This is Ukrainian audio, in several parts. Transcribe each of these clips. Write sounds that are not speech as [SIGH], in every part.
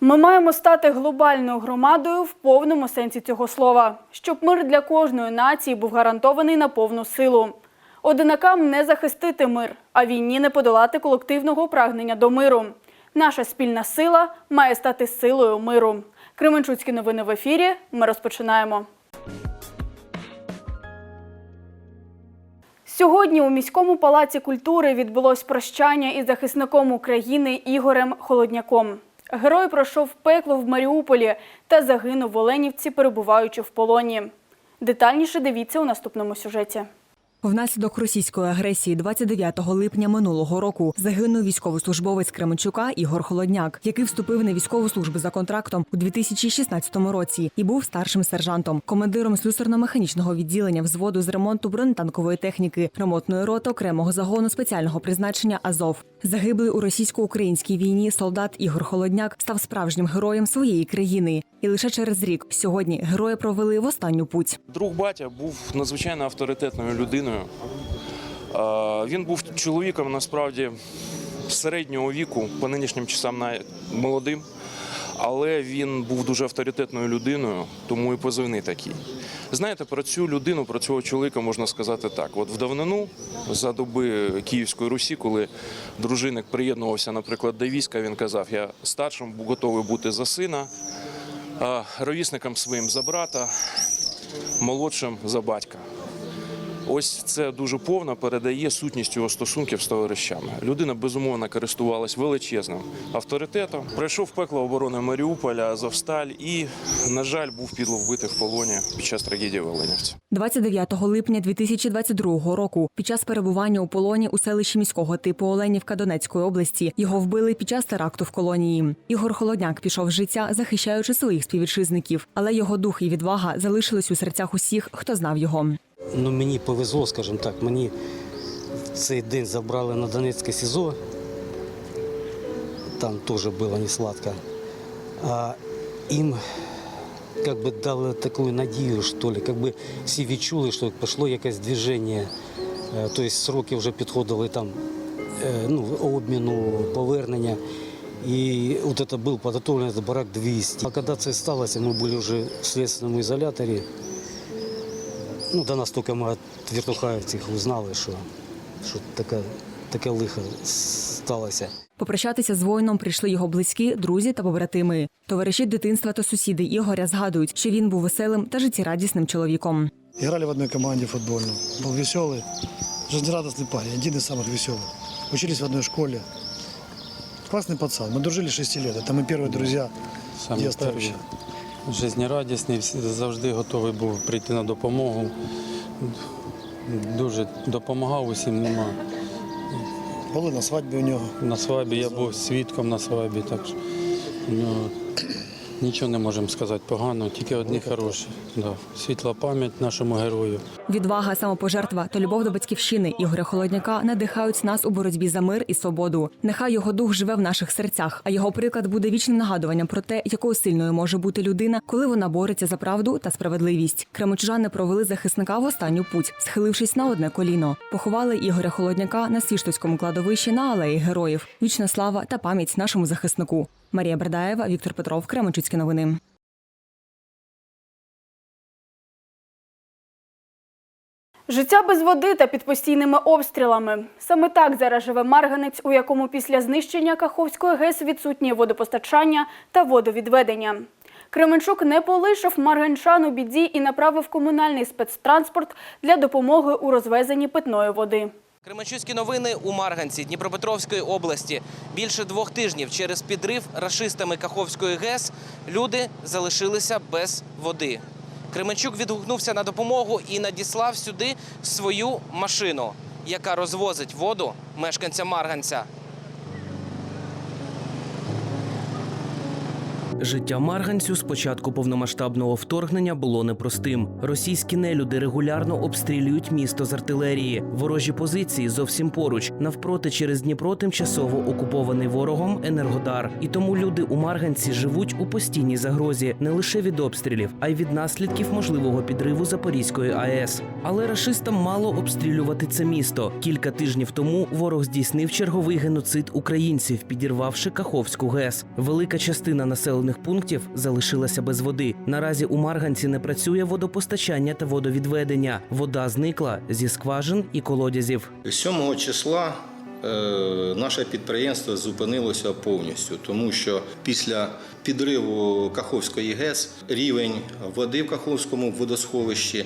Ми маємо стати глобальною громадою в повному сенсі цього слова, щоб мир для кожної нації був гарантований на повну силу. Одинакам не захистити мир, а війні не подолати колективного прагнення до миру. Наша спільна сила має стати силою миру. Кременчуцькі новини в ефірі. Ми розпочинаємо. Сьогодні у міському палаці культури відбулось прощання із захисником України Ігорем Холодняком. Герой пройшов пекло в Маріуполі та загинув в Оленівці, перебуваючи в полоні. Детальніше дивіться у наступному сюжеті. Внаслідок російської агресії 29 липня минулого року загинув військовослужбовець Кременчука Ігор Холодняк, який вступив на військову службу за контрактом у 2016 році і був старшим сержантом, командиром слюсарно-механічного відділення взводу з ремонту бронетанкової техніки, ремонтної роти окремого загону спеціального призначення Азов. Загиблий у російсько-українській війні солдат Ігор Холодняк став справжнім героєм своєї країни. І лише через рік сьогодні герої провели в останню путь. Друг батя був надзвичайно авторитетною людиною. Він був чоловіком насправді середнього віку, по нинішнім часам молодим, але він був дуже авторитетною людиною, тому і позивний такий. Знаєте, про цю людину, про цього чоловіка можна сказати так: от в давнину, за доби Київської Русі, коли дружинник приєднувався, наприклад, до війська, він казав: Я старшим готовий бути за сина, а ровісником своїм за брата, молодшим за батька. Ось це дуже повно передає сутність його стосунків з товаришами. Людина безумовно користувалась величезним авторитетом. Пройшов пекло оборони Маріуполя, Азовсталь і, на жаль, був підло вбитий в полоні під час трагедії в Оленівці. 29 липня 2022 року під час перебування у полоні у селищі міського типу Оленівка Донецької області його вбили під час теракту в колонії. Ігор Холодняк пішов з життя, захищаючи своїх співвітчизників, але його дух і відвага залишились у серцях усіх, хто знав його. Ну, мені повезло, скажімо так. Мені цей день забрали на Донецьке СІЗО. Там теж було не сладко. А їм как би дали таку надію, що ли, как би всі відчули, що пішло якесь движення. Тобто сроки вже підходили там е, ну, обміну, повернення. І от це був підготовлений барак 200. А коли це сталося, ми були вже в слідственному ізоляторі. Ну, до нас тільки ми від віртухаївців узнали, що, що таке, таке лихо сталося. Попрощатися з воїном прийшли його близькі, друзі та побратими. Товариші дитинства та сусіди Ігоря згадують, що він був веселим та життєрадісним чоловіком. Играли в одной команде футбольной. Был веселый, жизнерадостный парень, один из самых веселых. Учились в одной школе. Классный пацан. Мы дружили 6 лет. Это мы первые друзья Саме детства перший, вообще. жизнерадісний, завжди готовий був прийти на допомогу. Дуже допомагав усім нема. Були на свадьбі у нього. На свадьбі я був свідком на свадьбі, так що нічого не можемо сказати погано, тільки одні хороші. Да. Світла пам'ять нашому герою. Відвага, самопожертва та любов до батьківщини Ігоря Холодняка надихають нас у боротьбі за мир і свободу. Нехай його дух живе в наших серцях, а його приклад буде вічним нагадуванням про те, якою сильною може бути людина, коли вона бореться за правду та справедливість. Кремочужани провели захисника в останню путь, схилившись на одне коліно. Поховали Ігоря Холодняка на Свіштовському кладовищі на алеї героїв. Вічна слава та пам'ять нашому захиснику. Марія Бердаєва, Віктор Петров, Кременчуцькі новини. Життя без води та під постійними обстрілами. Саме так зараз живе Марганець, у якому після знищення Каховської ГЕС відсутнє водопостачання та водовідведення. Кременчук не полишив марганчан у біді і направив комунальний спецтранспорт для допомоги у розвезенні питної води. Кременчуцькі новини у Марганці Дніпропетровської області. Більше двох тижнів через підрив рашистами Каховської ГЕС люди залишилися без води. Кременчук відгукнувся на допомогу і надіслав сюди свою машину, яка розвозить воду мешканцям Марганця. Життя марганцю з початку повномасштабного вторгнення було непростим. Російські нелюди регулярно обстрілюють місто з артилерії. Ворожі позиції зовсім поруч, навпроти через Дніпро тимчасово окупований ворогом Енергодар. І тому люди у Марганці живуть у постійній загрозі не лише від обстрілів, а й від наслідків можливого підриву Запорізької АЕС. Але рашистам мало обстрілювати це місто. Кілька тижнів тому ворог здійснив черговий геноцид українців, підірвавши Каховську ГЕС. Велика частина населених пунктів залишилася без води. Наразі у Марганці не працює водопостачання та водовідведення. Вода зникла зі скважин і колодязів. 7 числа е, наше підприємство зупинилося повністю, тому що після підриву Каховської ГЕС рівень води в Каховському водосховищі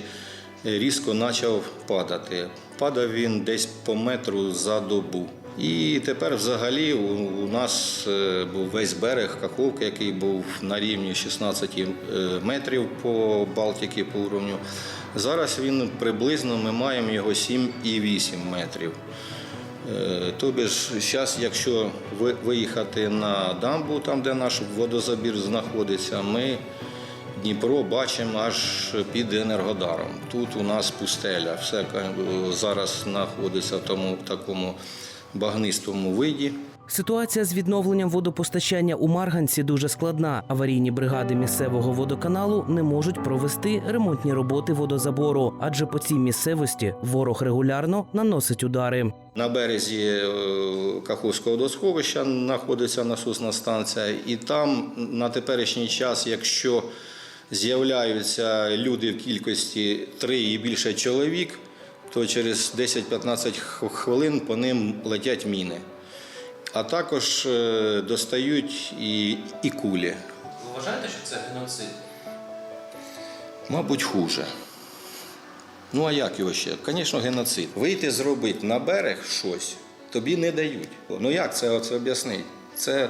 різко почав падати. Падав він десь по метру за добу. І тепер взагалі у, нас е, був весь берег Каховки, який був на рівні 16 е, метрів по Балтіки по уровню. Зараз він приблизно ми маємо його 7,8 метрів. Е, Тобі ж зараз, якщо ви- виїхати на дамбу, там де наш водозабір знаходиться, ми Дніпро бачимо аж під Енергодаром. Тут у нас пустеля. Все зараз знаходиться в тому такому багнистому виді. Ситуація з відновленням водопостачання у Марганці дуже складна. Аварійні бригади місцевого водоканалу не можуть провести ремонтні роботи водозабору, адже по цій місцевості ворог регулярно наносить удари. На березі е, Каховського водосховища знаходиться насосна станція, і там на теперішній час, якщо з'являються люди в кількості три і більше чоловік, то через 10-15 хвилин по ним летять міни. А також е, достають і, і кулі. Ви вважаєте, що це геноцид? Мабуть, хуже. Ну а як його ще? Звісно, геноцид. Вийти зробити на берег щось тобі не дають. Ну як це оце об'яснити? Це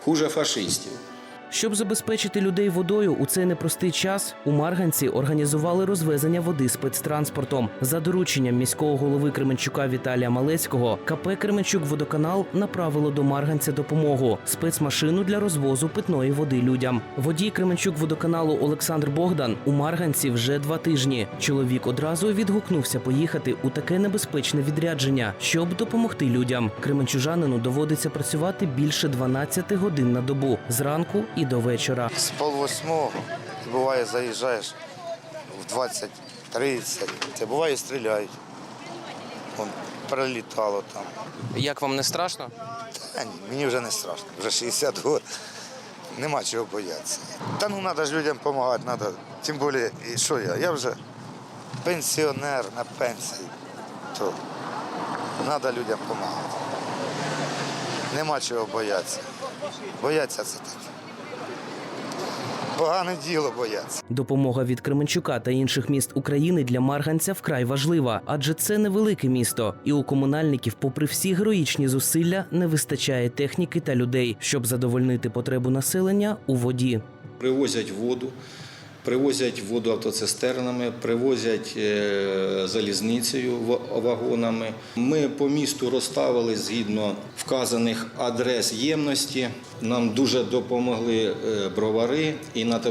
хуже фашистів. Щоб забезпечити людей водою у цей непростий час, у Марганці організували розвезення води спецтранспортом. За дорученням міського голови Кременчука Віталія Малецького КП Кременчук Водоканал направило до Марганця допомогу спецмашину для розвозу питної води людям. Водій Кременчук водоканалу Олександр Богдан у Марганці вже два тижні. Чоловік одразу відгукнувся поїхати у таке небезпечне відрядження, щоб допомогти людям. Кременчужанину доводиться працювати більше 12 годин на добу зранку і до вечора. З полвосьмого, буває, заїжджаєш в 20-30, це буває стріляють. Вон, прилітало там. Як вам не страшно? Та ні, мені вже не страшно, вже 60 років. Нема чого боятися. Та ну треба ж людям допомагати, треба. Тим більше, і що я? Я вже пенсіонер на пенсії. То треба людям допомагати. Нема чого боятися. Бояться це так. Погане діло бояться. Допомога від Кременчука та інших міст України для Марганця вкрай важлива, адже це невелике місто, і у комунальників, попри всі героїчні зусилля, не вистачає техніки та людей, щоб задовольнити потребу населення у воді. Привозять воду, привозять воду автоцистернами, привозять е, залізницею ва- вагонами. Ми по місту розставили згідно вказаних адрес ємності. Нам дуже допомогли е, бровари, і на, е,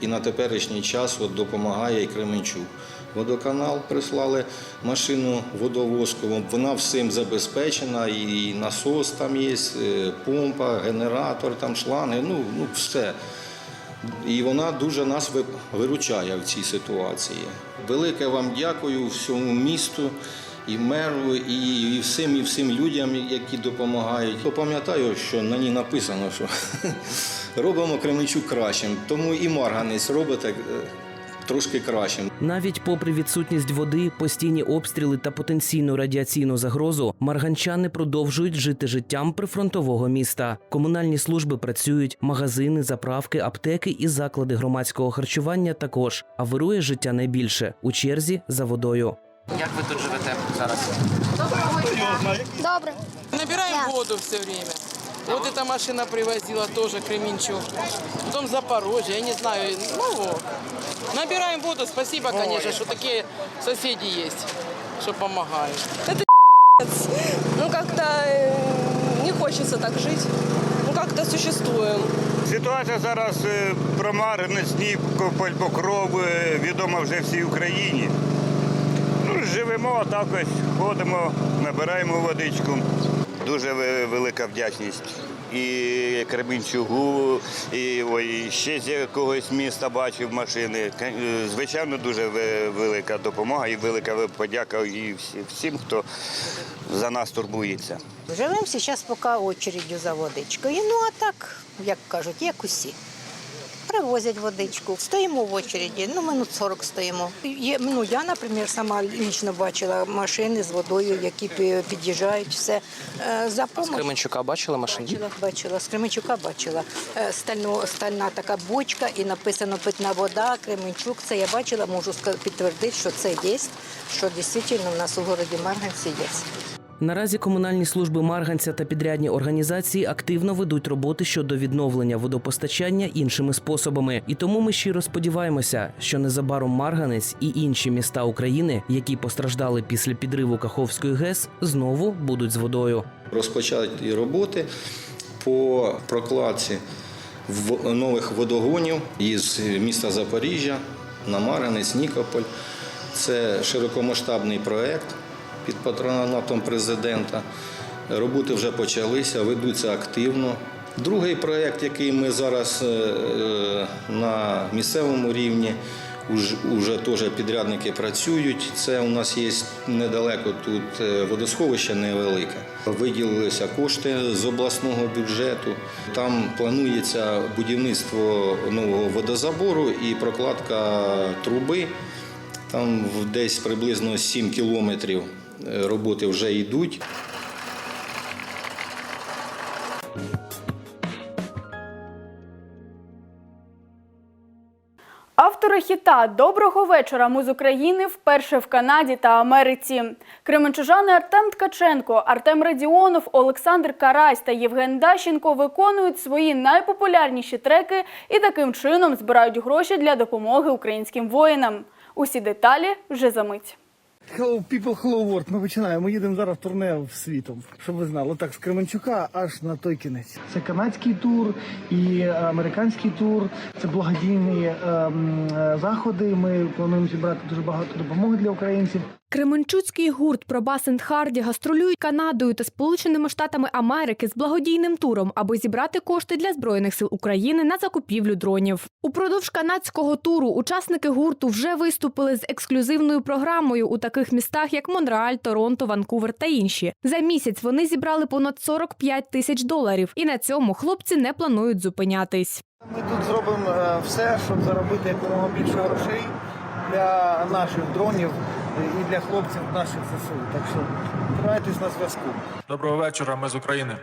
і на теперішній час от допомагає і Кременчук. Водоканал прислали машину водовозку. Вона всім забезпечена, і насос там є, помпа, генератор, там шланги, ну, ну все. І вона дуже нас виручає в цій ситуації. Велике вам дякую всьому місту і меру, і, і всім, і всім людям, які допомагають. То пам'ятаю, що на ній написано, що [LAUGHS] робимо Кременчук кращим. Тому і Марганець робите е, трошки кращим. Навіть попри відсутність води, постійні обстріли та потенційну радіаційну загрозу, марганчани продовжують жити життям прифронтового міста. Комунальні служби працюють, магазини, заправки, аптеки і заклади громадського харчування також. А вирує життя найбільше у черзі за водою. Як ви тут живете зараз? Добре. Набираем Да. воду все время. Вот эта машина привозила тоже Кременчук. Потом Запорожье, я не знаю. Ну, набираем воду. Спасибо, конечно, что такие соседи есть, что помогают. [LAUGHS] Ну, как-то э, не хочется так жить. Ну, как-то существуем. Ситуація зараз е, про Марганець, Нікополь, Покров е, відома вже всій Україні. Ну, живемо так ось, ходимо, набираємо водичку. Дуже велика вдячність. І Кременчугу, і ой, ще з якогось міста бачив машини. Е, Звичайно, дуже велика допомога і велика подяка і всім, хто за нас турбується. Живемо зараз поки очередю за водичкою. Ну а так, як кажуть, як усі. Привозять водичку. Стоїмо в очереді, ну минут 40 стоїмо. Є, ну, я, наприклад, сама лічно бачила машини з водою, які під'їжджають, все. Е, За З Кременчука бачили машину? бачила, бачила. З Кременчука бачила. Е, Стально, стальна така бочка і написано питна вода, Кременчук. Це я бачила, можу підтвердити, що це є, що дійсно в нас у городі Марганці є. Наразі комунальні служби Марганця та підрядні організації активно ведуть роботи щодо відновлення водопостачання іншими способами. І тому ми щиро сподіваємося, що незабаром Марганець і інші міста України, які постраждали після підриву Каховської ГЕС, знову будуть з водою. Розпочаті роботи по прокладці нових водогонів із міста Запоріжжя на Марганець, Нікополь. Це широкомасштабний проєкт під патронатом президента. Роботи вже почалися, ведуться активно. Другий проєкт, який ми зараз е, е, на місцевому рівні, уже теж підрядники працюють. Це у нас є недалеко тут е, водосховище невелике. Виділилися кошти з обласного бюджету. Там планується будівництво нового водозабору і прокладка труби. Там десь приблизно 7 кілометрів роботи вже йдуть. Автори хіта Доброго вечора. Ми з України вперше в Канаді та Америці. Кременчужани Артем Ткаченко, Артем Радіонов, Олександр Карась та Євген Дащенко виконують свої найпопулярніші треки і таким чином збирають гроші для допомоги українським воїнам. Усі деталі вже за мить. Hello people, hello world. Ми починаємо. Ми їдемо зараз в турне в світом, щоб ви знали. Так, з Кременчука аж на той кінець. Це канадський тур і американський тур. Це благодійні ем, е, заходи. Ми плануємо зібрати дуже багато допомоги для українців. Кременчуцький гурт Пробас енд Харді гастролюють Канадою та Сполученими Штатами Америки з благодійним туром, аби зібрати кошти для збройних сил України на закупівлю дронів. Упродовж канадського туру учасники гурту вже виступили з ексклюзивною програмою у таких містах, як Монреаль, Торонто, Ванкувер та інші. За місяць вони зібрали понад 45 тисяч доларів, і на цьому хлопці не планують зупинятись. Ми тут зробимо е, все, щоб заробити якомога більше грошей для наших дронів і для хлопців наших ЗСУ. Так що тримайтесь на зв'язку. Доброго вечора, ми з України.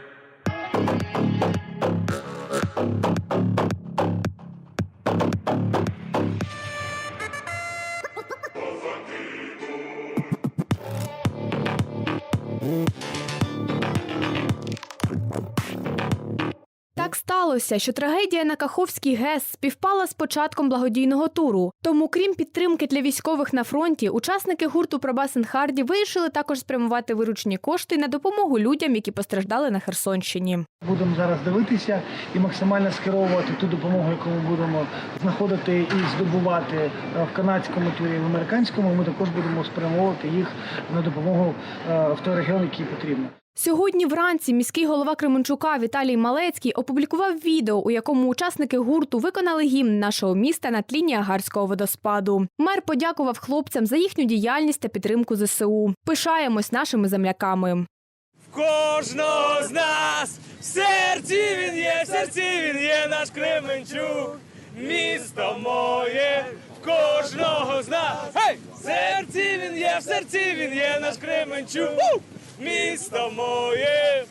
Сталося, що трагедія на Каховській ГЕС співпала з початком благодійного туру. Тому, крім підтримки для військових на фронті, учасники гурту Пробасен Харді вирішили також спрямувати виручені кошти на допомогу людям, які постраждали на Херсонщині. Будемо зараз дивитися і максимально скеровувати ту допомогу, яку ми будемо знаходити і здобувати е, в канадському турі в американському. Ми також будемо спрямовувати їх на допомогу е, в той регіон, який потрібно. Сьогодні вранці міський голова Кременчука Віталій Малецький опублікував відео, у якому учасники гурту виконали гімн нашого міста на тлі Ніагарського водоспаду. Мер подякував хлопцям за їхню діяльність та підтримку ЗСУ. Пишаємось нашими земляками. В Кожного з нас в серці він є, в серці він є наш Кременчук, місто моє, в кожного з нас. Гей! В серці він є, в серці він є наш Кременчук! Місто моє.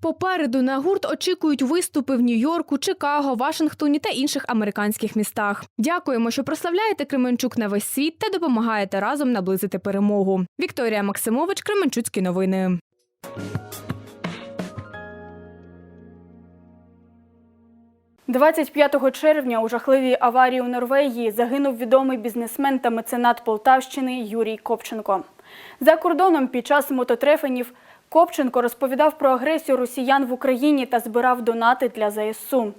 Попереду на гурт очікують виступи в Нью-Йорку, Чикаго, Вашингтоні та інших американських містах. Дякуємо, що прославляєте Кременчук на весь світ та допомагаєте разом наблизити перемогу. Вікторія Максимович, Кременчуцькі новини. – 25 червня у жахливій аварії у Норвегії загинув відомий бізнесмен та меценат Полтавщини Юрій Копченко. За кордоном під час мототрефенів Копченко розповідав про агресію росіян в Україні та збирав донати для ЗСУ.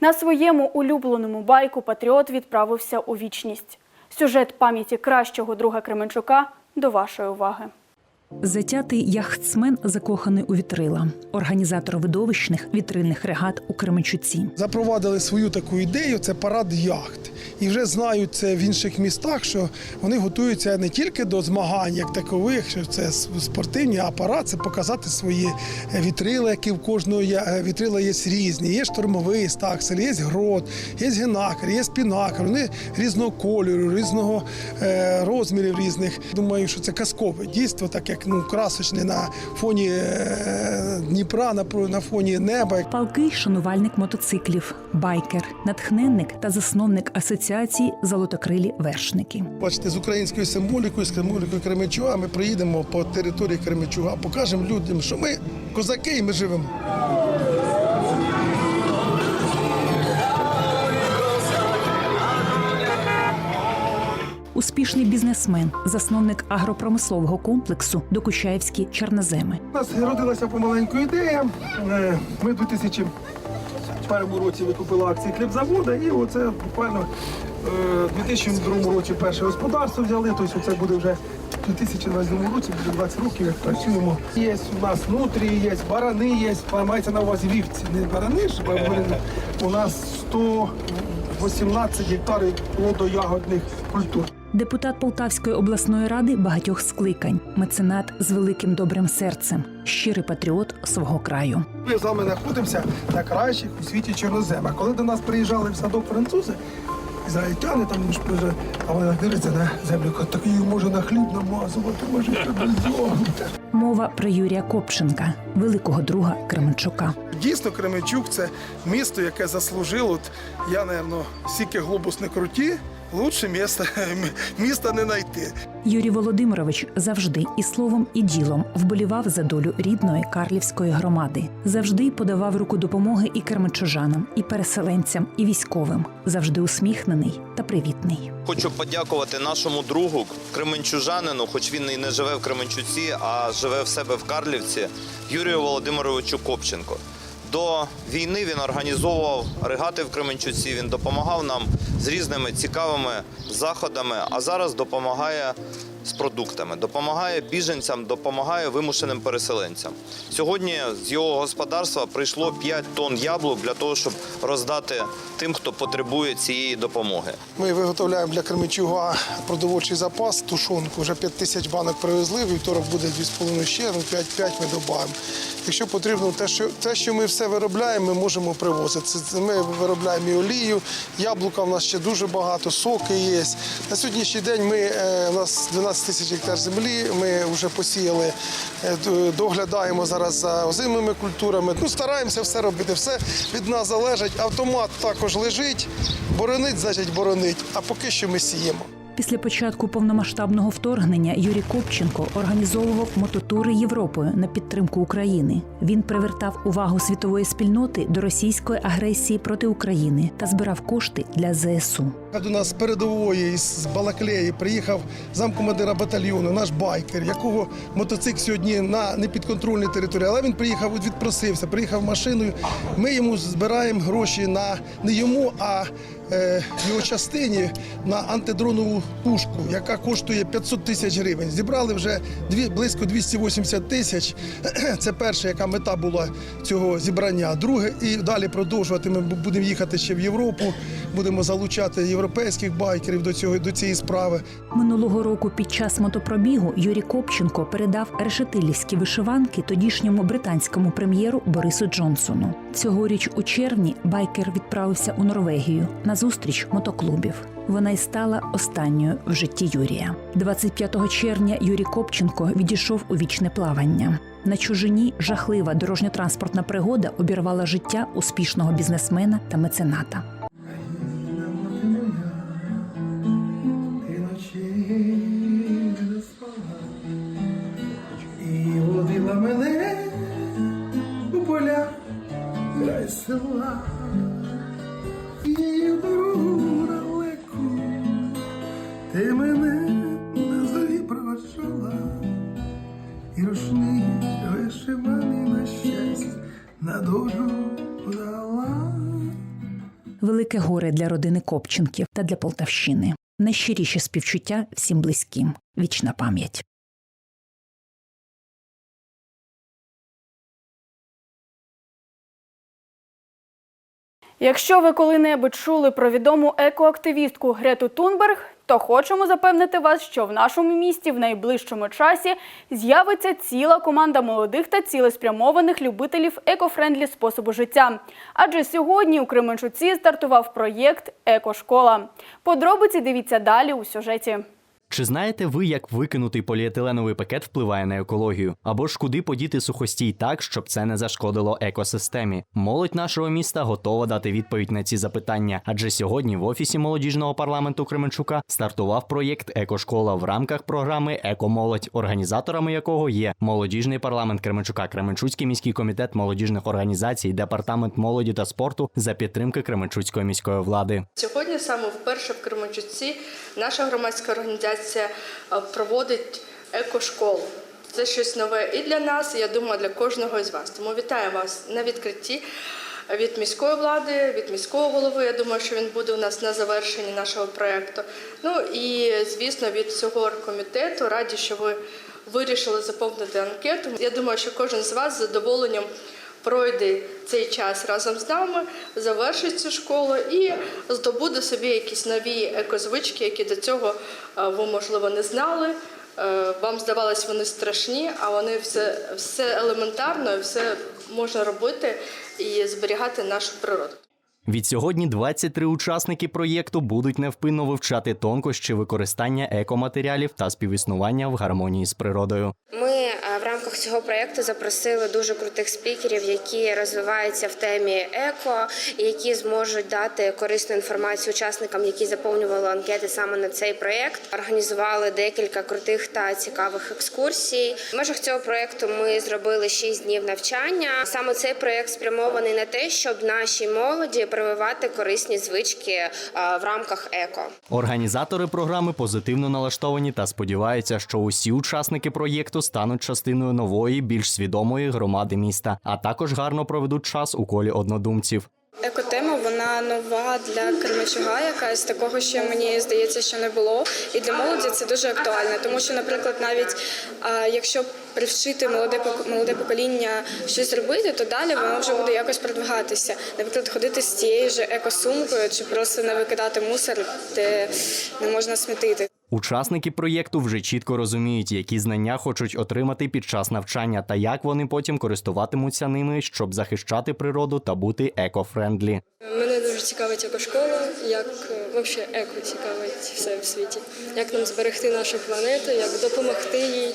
На своєму улюбленому байку патріот відправився у вічність. Сюжет пам'яті кращого друга Кременчука до вашої уваги. Затятий яхтсмен закоханий у вітрила, організатор видовищних вітрильних регат у Кременчуці. Запровадили свою таку ідею це парад яхт. І вже знають це в інших містах, що вони готуються не тільки до змагань, як такових, що це спортивні, а це показати свої е, вітрила, які в кожного е, вітрила є різні. Є штурмовий стаксель, є грот, є генакер, є спінакер. Вони різного кольору, різного е, розмірів різних. Думаю, що це казкове дійство, так як ну красочний на фоні е, Дніпра, на, на фоні неба. Палкий шанувальник мотоциклів, байкер, натхненник та засновник асоціації Золотокрилі вершники. Бачите, з українською символікою, з символікою Кременчуга ми приїдемо по території Кременчуга, покажемо людям, що ми козаки і ми живемо. Успішний бізнесмен, засновник агропромислового комплексу Докучаївські чорноземи. У нас родилася помаленьку ідея. Е, Ми в 2001 році викупили акції хлібзаводу, і оце буквально е, в 2002 році перше господарство взяли. Тобто це буде вже в 2022 році, буде 20 років, як працюємо. Є у нас нутрі, є барани, є, мається на увазі вівці, не барани, ж, бо у нас 118 гектарів плодоягодних культур. Депутат Полтавської обласної ради багатьох скликань, меценат з великим добрим серцем, щирий патріот свого краю. Ми з вами знаходимося на кращих у світі чорноземах. Коли до нас приїжджали в садок французи, ізраїльтяни там вже, а вони дивляться на землю, так її може на хліб намазувати, може зьогнути. Мова про Юрія Копченка, великого друга Кременчука. Дійсно, Кременчук це місто, яке заслужило. От я, напевно, стільки глобус не круті, лучше міста, [LAUGHS] міста не знайти. Юрій Володимирович завжди і словом, і ділом вболівав за долю рідної карлівської громади. Завжди подавав руку допомоги і кермичужанам, і переселенцям, і військовим. Завжди усміхнений та привітний. Хочу подякувати нашому другу Кременчужанину, хоч він і не живе в Кременчуці, а живе в себе в Карлівці, Юрію Володимировичу Копченко. До війни він організовував регати в Кременчуці. Він допомагав нам з різними цікавими заходами, а зараз допомагає з продуктами, допомагає біженцям, допомагає вимушеним переселенцям. Сьогодні з його господарства прийшло 5 тонн яблук для того, щоб роздати тим, хто потребує цієї допомоги. Ми виготовляємо для Кременчуга продовольчий запас, тушонку. Вже 5 тисяч банок привезли, вівторок буде 2,5 ще, ну 5-5 ми додаємо. Якщо потрібно, те, що, те, що ми все виробляємо, ми можемо привозити. Ми виробляємо і олію, яблука в нас ще дуже багато, соки є. На сьогоднішній день ми, е, у нас 12 тисяч гектар землі, ми вже посіяли, е, доглядаємо зараз за озимими культурами. Ну, стараємося все робити, все від нас залежить. Автомат також лежить, боронить, значить боронить, а поки що ми сіємо. Після початку повномасштабного вторгнення Юрій Копченко організовував мототури Європою на підтримку України. Він привертав увагу світової спільноти до російської агресії проти України та збирав кошти для ЗСУ. До нас з передової з Балаклеї приїхав замкомандира батальйону, наш байкер, якого мотоцикл сьогодні на непідконтрольній території. Але він приїхав, відпросився, приїхав машиною. Ми йому збираємо гроші на не йому, а його частині на антидронову пушку, яка коштує 500 тисяч гривень. Зібрали вже близько 280 тисяч. [CLEARS THROAT] Це перша, яка мета була цього зібрання. Друге, і далі продовжувати. Ми будемо їхати ще в Європу, будемо залучати європейських байкерів до цього до цієї справи. Минулого року під час мотопробігу Юрій Копченко передав решетилівські вишиванки тодішньому британському прем'єру Борису Джонсону. Цьогоріч у червні байкер відправився у Норвегію на зустріч мотоклубів. Вона й стала останньою в житті Юрія. 25 червня Юрій Копченко відійшов у вічне плавання. На чужині жахлива дорожньо-транспортна пригода обірвала життя успішного бізнесмена та мецената. Для родини Копченків та для Полтавщини. Найщиріші співчуття всім близьким. Вічна пам'ять. Якщо ви коли-небудь чули про відому екоактивістку Грету Тунберг, то хочемо запевнити вас, що в нашому місті в найближчому часі з'явиться ціла команда молодих та цілеспрямованих любителів екофрендлі способу життя. Адже сьогодні у Кременчуці стартував проєкт Екошкола. Подробиці дивіться далі у сюжеті. Чи знаєте ви, як викинутий поліетиленовий пакет впливає на екологію? Або ж куди подіти сухостій так, щоб це не зашкодило екосистемі? Молодь нашого міста готова дати відповідь на ці запитання. Адже сьогодні в офісі молодіжного парламенту Кременчука стартував проєкт Екошкола в рамках програми Екомолодь, організаторами якого є молодіжний парламент Кременчука, Кременчуцький міський комітет молодіжних організацій, департамент молоді та спорту за підтримки Кременчуцької міської влади. Сьогодні саме вперше в Кременчуці наша громадська організація е, проводить екошколу. Це щось нове і для нас, і я думаю, для кожного із вас. Тому вітаю вас на відкритті від міської влади, від міського голови. Я думаю, що він буде у нас на завершенні нашого проєкту. Ну і звісно, від всього комітету раді, що ви вирішили заповнити анкету. Я думаю, що кожен з вас з задоволенням пройде цей час разом з нами, завершить цю школу і здобуде собі якісь нові екозвички, які до цього е, ви, можливо, не знали. Е, Вам здавалось, вони страшні, а вони все, все елементарно, все можна робити і зберігати нашу природу. Відсьогодні 23 учасники проєкту будуть невпинно вивчати тонкощі використання екоматеріалів та співіснування в гармонії з природою. Ми е, в рамках цього проєкту запросили дуже крутих спікерів, які розвиваються в темі еко, які зможуть дати корисну інформацію учасникам, які заповнювали анкети саме на цей проєкт. Організували декілька крутих та цікавих екскурсій. В межах цього проєкту ми зробили 6 днів навчання. Саме цей проєкт спрямований на те, щоб нашій молоді прививати корисні звички е, в рамках еко. Організатори програми позитивно налаштовані та сподіваються, що усі учасники проєкту стануть частиною нової, більш свідомої громади міста, а також гарно проведуть час у колі однодумців. Екотема вона нова для Кременчуга, якась такого ще мені здається, що не було. І для молоді це дуже актуально, тому що, наприклад, навіть якщо привчити молоде молоде покоління щось робити, то далі воно вже буде якось продвигатися. Наприклад, ходити з тією ж екосумкою чи просто не викидати мусор, де не можна смітити. Учасники проєкту вже чітко розуміють, які знання хочуть отримати під час навчання та як вони потім користуватимуться ними, щоб захищати природу та бути екофрендлі. Мене дуже цікавить екошкола, як взагалі еко цікавить все в світі. Як нам зберегти нашу планету, як допомогти їй,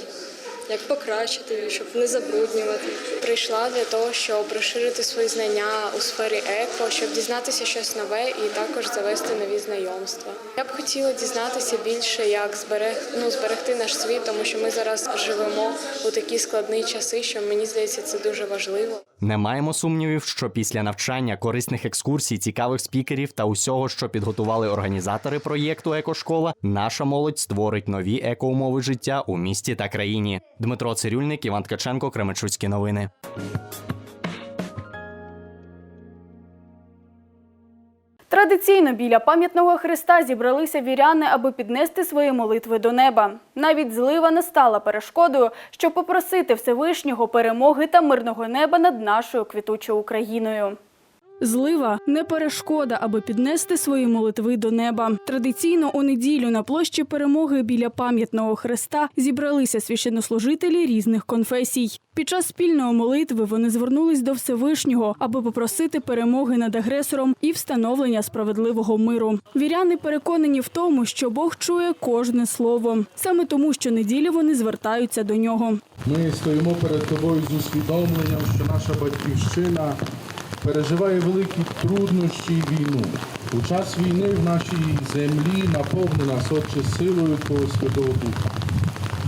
як покращити щоб не забруднювати. Прийшла для того, щоб розширити свої знання у сфері еко, щоб дізнатися щось нове і також завести нові знайомства. Я б хотіла дізнатися більше, як зберег... ну, зберегти наш світ, тому що ми зараз живемо у такі складні часи, що мені здається, це дуже важливо. Не маємо сумнівів, що після навчання, корисних екскурсій, цікавих спікерів та усього, що підготували організатори проєкту Екошкола, наша молодь створить нові екоумови життя у місті та країні. Дмитро Цирюльник, Іван Ткаченко, Кременчуцькі новини. Традиційно біля пам'ятного хреста зібралися віряни, аби піднести свої молитви до неба. Навіть злива не стала перешкодою, щоб попросити Всевишнього перемоги та мирного неба над нашою квітучою Україною. Злива не перешкода, аби піднести свої молитви до неба. Традиційно у неділю на площі перемоги біля пам'ятного хреста зібралися священнослужителі різних конфесій. Під час спільної молитви вони звернулись до Всевишнього, аби попросити перемоги над агресором і встановлення справедливого миру. Віряни переконані в тому, що Бог чує кожне слово. Саме тому, що неділі вони звертаються до нього. Ми стоїмо перед тобою з усвідомленням, що наша батьківщина переживає великі труднощі і війну. У час війни в нашій землі наповни нас, Отче, силою Твого Святого Духа.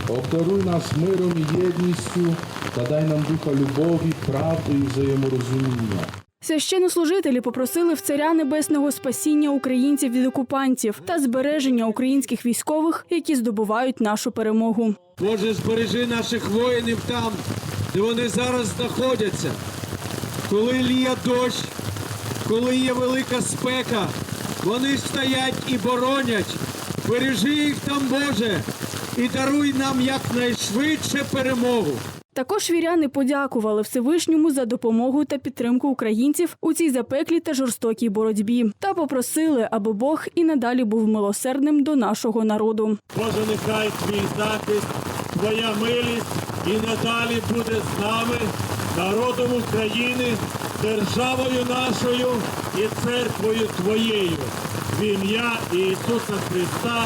Обдаруй нас миром і єдністю та дай нам духа любові, правди і взаєморозуміння. Священнослужителі попросили в царя небесного спасіння українців від окупантів та збереження українських військових, які здобувають нашу перемогу. Боже, збережи наших воїнів там, де вони зараз знаходяться. Коли ліє дощ, коли є велика спека, вони стоять і боронять. Бережи їх там, Боже, і даруй нам якнайшвидше перемогу. Також віряни подякували Всевишньому за допомогу та підтримку українців у цій запеклій та жорстокій боротьбі та попросили, аби Бог і надалі був милосердним до нашого народу. Боже, нехай твій захист, твоя милість і надалі буде з нами, народом України, державою нашою і церквою Твоєю. В ім'я Ісуса Христа,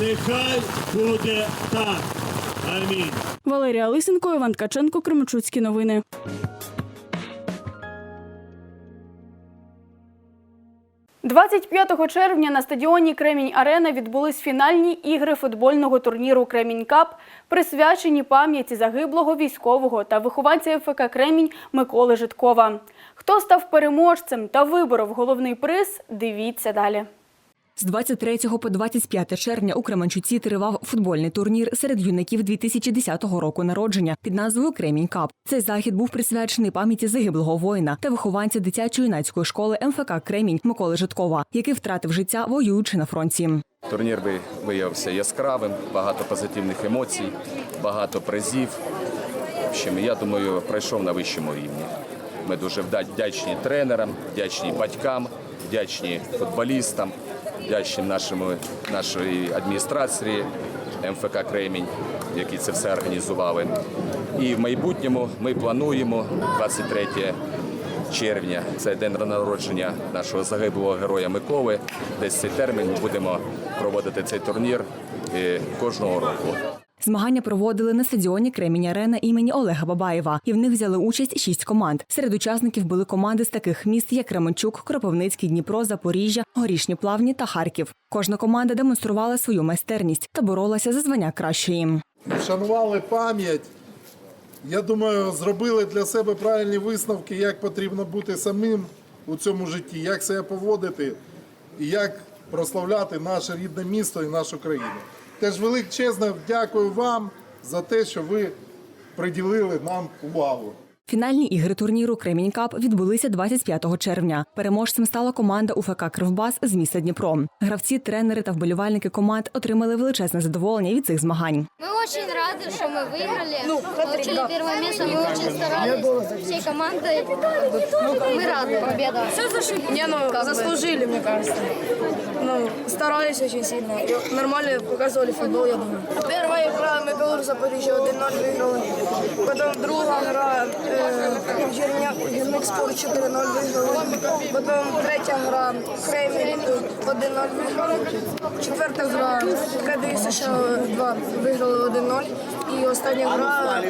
нехай буде так. Амінь. Валерія Лисенко, Іван Ткаченко, Кременчуцькі новини. «25 червня на стадіоні Кремінь Арена відбулись фінальні ігри футбольного турніру Кремінь Кап, присвячені пам'яті загиблого військового та вихованця ФК Кремінь Миколи Житкова. Хто став переможцем та виборов головний приз? Дивіться далі. З 23 по 25 червня у Кременчуці тривав футбольний турнір серед юнаків 2010 року народження під назвою Кремінь Кап. Цей захід був присвячений пам'яті загиблого воїна та вихованця дитячо-юнацької школи МФК Кремінь Миколи Житкова, який втратив життя, воюючи на фронті. Турнір виявився яскравим, багато позитивних емоцій, багато призів. В я думаю, пройшов на вищому рівні. Ми дуже вдячні тренерам, вдячні батькам, вдячні футболістам, вдячні нашому, нашої адміністрації МФК Кремінь, які це все організували. І в майбутньому ми плануємо 23 червня. Це день народження нашого загиблого героя Миколи. Десь цей термін будемо проводити цей турнір е, кожного року. Змагання проводили на стадіоні Кремінь Арена імені Олега Бабаєва, і в них взяли участь шість команд. Серед учасників були команди з таких міст, як Кременчук, Кропивницький, Дніпро, Запоріжжя, Горішні Плавні та Харків. Кожна команда демонструвала свою майстерність та боролася за звання кращої. Вшанували пам'ять. Я думаю, зробили для себе правильні висновки, як потрібно бути самим у цьому житті, як себе поводити і як прославляти наше рідне місто і нашу країну. Теж величезно дякую вам за те, що ви приділили нам увагу. Фінальні ігри турніру Кремінь Кап відбулися 25 червня. Переможцем стала команда УФК Кривбас з міста Дніпро. Гравці, тренери та вболівальники команд отримали величезне задоволення від цих змагань. Мы очень рады, что мы выиграли. Получили первое место, мы очень старались всей командой. Мы рады. Победа. Все зашибись. Не, ну, заслужили, мне кажется. Ну, старались очень сильно. И Нормально показывали футбол, я думаю. Первая игра мы Белур Запоріжжя 1-0 виграли. Потім друга гра е, Гірняк, Гірник спор 4-0 виграли. Потім третя гра Кремль 1-0 виграли. Четверта гра КДІ США 2 виграли 1-0. І остання гра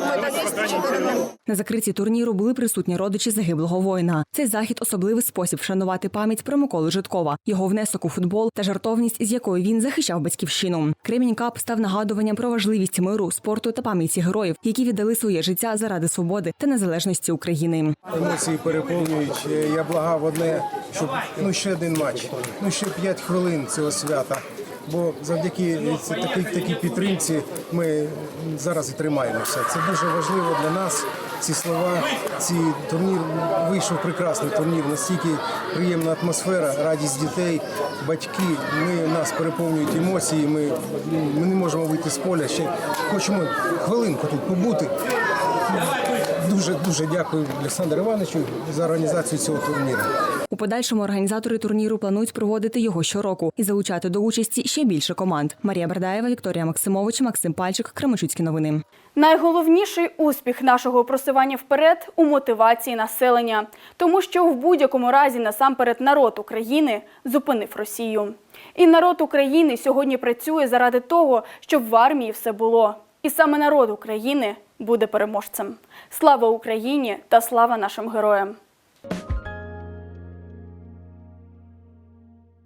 Металіст 4-0. На закритті турніру були присутні родичі загиблого воїна. Цей захід особливий спосіб вшанувати пам'ять про Миколу Житкова, його внесок у футбол та жартовність, з якою він захищав батьківщину. Кремінь Кап став нагадуванням про важливість миру, спорту та пам'яті героїв, які віддали своє життя заради свободи та незалежності України. Емоції переповнюють. Я благав одне, щоб ну ще один матч, ну ще 5 хвилин цього свята. Бо завдяки такій, такій підтримці ми зараз і тримаємося. Це дуже важливо для нас. Ці слова, ці турнір вийшов прекрасний турнір. Настільки приємна атмосфера, радість дітей, батьки. Ми нас переповнюють емоції. Ми, ми не можемо вийти з поля. Ще хочемо хвилинку тут побути. Дуже дуже дякую Олександру Івановичу за організацію цього турніру. У подальшому організатори турніру планують проводити його щороку і залучати до участі ще більше команд. Марія Бердаєва, Вікторія Максимович, Максим Пальчик, Кременчуцькі новини. Найголовніший успіх нашого просування вперед у мотивації населення, тому що в будь-якому разі насамперед народ України зупинив Росію. І народ України сьогодні працює заради того, щоб в армії все було. І саме народ України буде переможцем. Слава Україні та слава нашим героям!